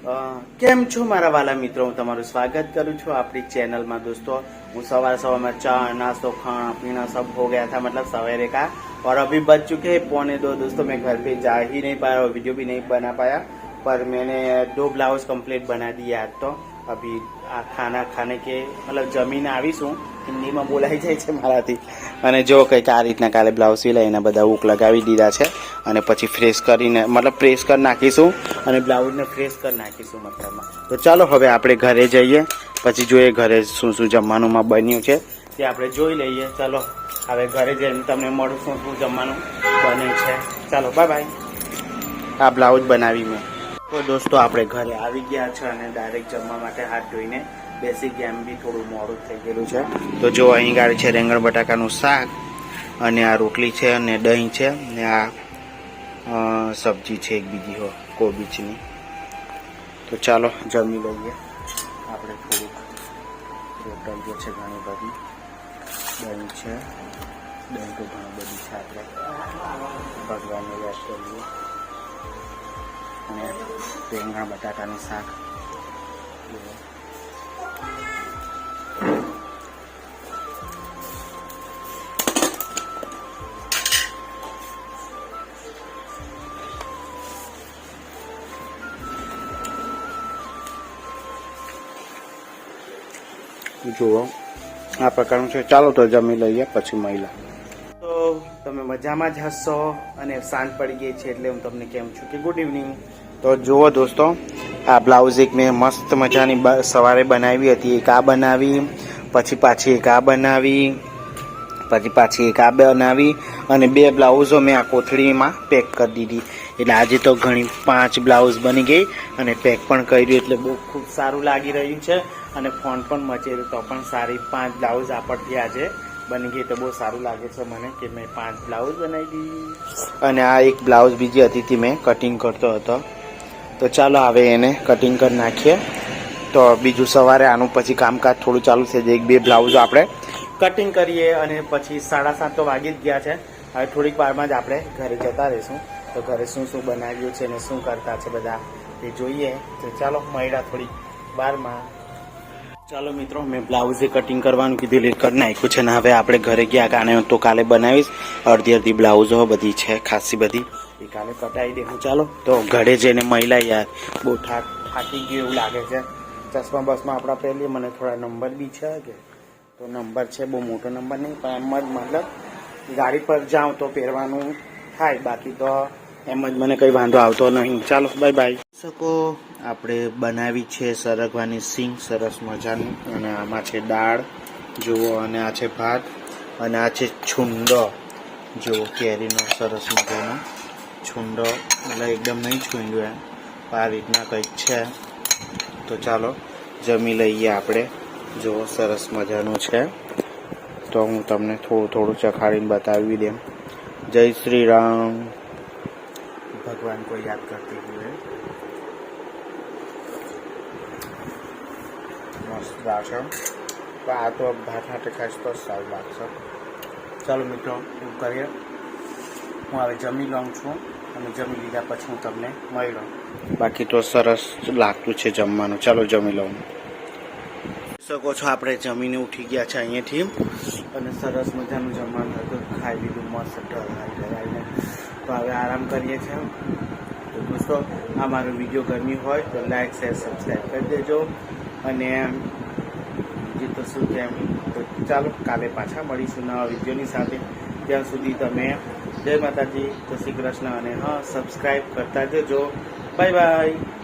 કેમ છો મારા વાલા મિત્રો હું તમારું સ્વાગત કરું છું આપણી ચેનલમાં દોસ્તો હું સવાર સવારમાં ચા નાश्तो खाना पीना सब हो गया था मतलब सवेरे का और अभी बज चुके हैं पौने दो दोस्तों मैं घर पे जा ही नहीं पाया और वीडियो भी नहीं बना पाया पर मैंने दो ब्लाउज कंप्लीट बना दिया तो अभी આ ખાના ખાને કે મતલબ જમીને આવીશું હિન્દીમાં બોલાઈ જાય છે મારાથી. અને જો કંઈક આ રીતના કાલે બ્લાઉઝ સિલાઈને બધા ઉક લગાવી દીધા છે અને પછી ફ્રેશ કરીને, મતલબ પ્રેસ કરી નાખીશું અને બ્લાઉઝને ફ્રેશ કરી નાખીશું મતલબમાં તો ચાલો હવે આપણે ઘરે જઈએ. પછી જોઈએ ઘરે શું શું જમવાનુંમાં બન્યું છે. તે આપણે જોઈ લઈએ. ચાલો, હવે ઘરે જઈને તમને મળું શું શું જમવાનું બન્યું છે. ચાલો બાય બાય આ બ્લાઉઝ બનાવી મેં. તો દોસ્તો, આપણે ઘરે આવી ગયા છે અને ડાયરેક્ટ જમવા માટે હાથ ધોઈને બેસી ગયા. એમ બી થોડું મોડું થઈ ગયેલું છે. તો જો, અહીં ગાડી છે રેંગણ બટાકાનું શાક અને આ રોટલી છે અને દહીં છે અને આ સબ્જી છે એક બીજી હો, કોબીજની. તો ચાલો, જમી લઈએ. આપણે થોડુંક રોટલ જે છે ઘણી બધી. દહીં છે. દહીં તો ઘણી બધી છે આપણે. ભગવાનને યાદ કરીએ. અને રીંગણ બટાકાનું શાક. જુઓ આ પ્રકારનું છે ચાલો તો જમી લઈએ પછી મહિલા તમે મજામાં જ હસશો અને સાંજ પડી ગઈ છે એટલે હું તમને કેમ છું કે ગુડ ઇવનિંગ તો જુઓ દોસ્તો, આ બ્લાઉઝ એક મેં મસ્ત મજાની સવારે બનાવી હતી. એક આ બનાવી, પછી પાછી એક આ બનાવી, પછી પાછી એક આ બનાવી અને બે બ્લાઉઝો મેં આ કોથળીમાં પેક કરી દીધી. એટલે આજે તો ઘણી પાંચ બ્લાઉઝ બની ગઈ અને પેક પણ કર્યું એટલે બહુ ખૂબ સારું લાગી રહ્યું છે અને ફોન પણ મચેલું તો પણ સારી પાંચ બ્લાઉઝ આપણથી આજે બની ગઈ તો બહુ સારું લાગે છે મને કે મેં પાંચ બ્લાઉઝ બનાવી દીધી. અને આ એક બ્લાઉઝ બીજી હતી મેં કટિંગ કરતો હતો. તો ચાલો હવે એને કટિંગ કરી નાખીએ. તો બીજું સવારે આનું પછી કામકાજ થોડું ચાલુ છે, જે એક બે બ્લાઉઝ આપણે કટિંગ કરીએ અને પછી સાડા સાત તો વાગી જ ગયા છે. હવે થોડીક વારમાં જ આપણે ઘરે જતા રહીશું. તો ઘરે શું શું બનાવ્યું છે અને શું કરતા છે બધા એ જોઈએ. તો ચાલો મળ્યા થોડીક વારમાં. ચાલો મિત્રો, મેં બ્લાઉઝે કટિંગ કરવાનું કીધું એટલે કરી નાખ્યું છે ને હવે આપણે ઘરે ગયા કાને તો કાલે બનાવીશ. અડધી અડધી બ્લાઉઝો બધી છે, ખાસી બધી. એ કાલે કટાઈ દેવું. ચાલો, તો ઘરે જઈને મહિલા યાર, બહુ થાક, થાકી ગયું એવું લાગે છે. ચશ્મા બસમાં આપણા પહેલી મને થોડા નંબર બી છે કે, તો નંબર છે, બહુ મોટો નંબર નહીં, પણ એમ જ મતલબ, ગાડી પર જાઉં તો પહેરવાનું થાય, બાકી તો એમ જ મને કંઈ વાંધો આવતો નહીં. ચાલો બાય બાય શકો આપણે બનાવી છે સરગવાની સિંગ, સરસ મજાની. અને આમાં છે દાળ, જુઓ, અને આ છે ભાત, અને આ છે છુંડો જુઓ, કેરીનો સરસ મજાનો છુંડો એટલે એકદમ નહીં છૂંડ્યો એમ. આ રીતના કંઈક છે. તો ચાલો, જમી લઈએ આપણે. જુઓ, સરસ મજાનું છે. તો હું તમને થોડું થોડું ચખાડીને બતાવી દઉં જય શ્રી રામ. ભગવાન को याद करते हुए મસ્ત લાગશે તો આ તો ભાત હાથે ખાઈશ તો જ સારું લાગશે ચાલો મિત્રો એવું કરીએ હું હવે જમી લઉં છું અને જમી લીધા પછી હું તમને મળી લઉં બાકી તો સરસ લાગતું છે જમવાનું ચાલો જમી લઉં શકો છો આપણે જમીને ઉઠી ગયા છે અહીંયાથી અને સરસ મજાનું જમવાનું હતું ખાઈ લીધું મસ્ત ઢળાઈ ઢળાઈને તો હવે આરામ કરીએ છીએ તો દોસ્તો, આ મારો વીડિયો ગમી હોય તો લાઈક, શેર સબસ્ક્રાઈબ કરી દેજો. અને જે તો શું કેમ તો ચાલો, કાલે પાછા મળીશું નવા વિડીયોની સાથે. ત્યાં સુધી તમે જય માતાજી તો શ્રી કૃષ્ણ અને હા સબસ્ક્રાઈબ કરતા જજો. Bye bye.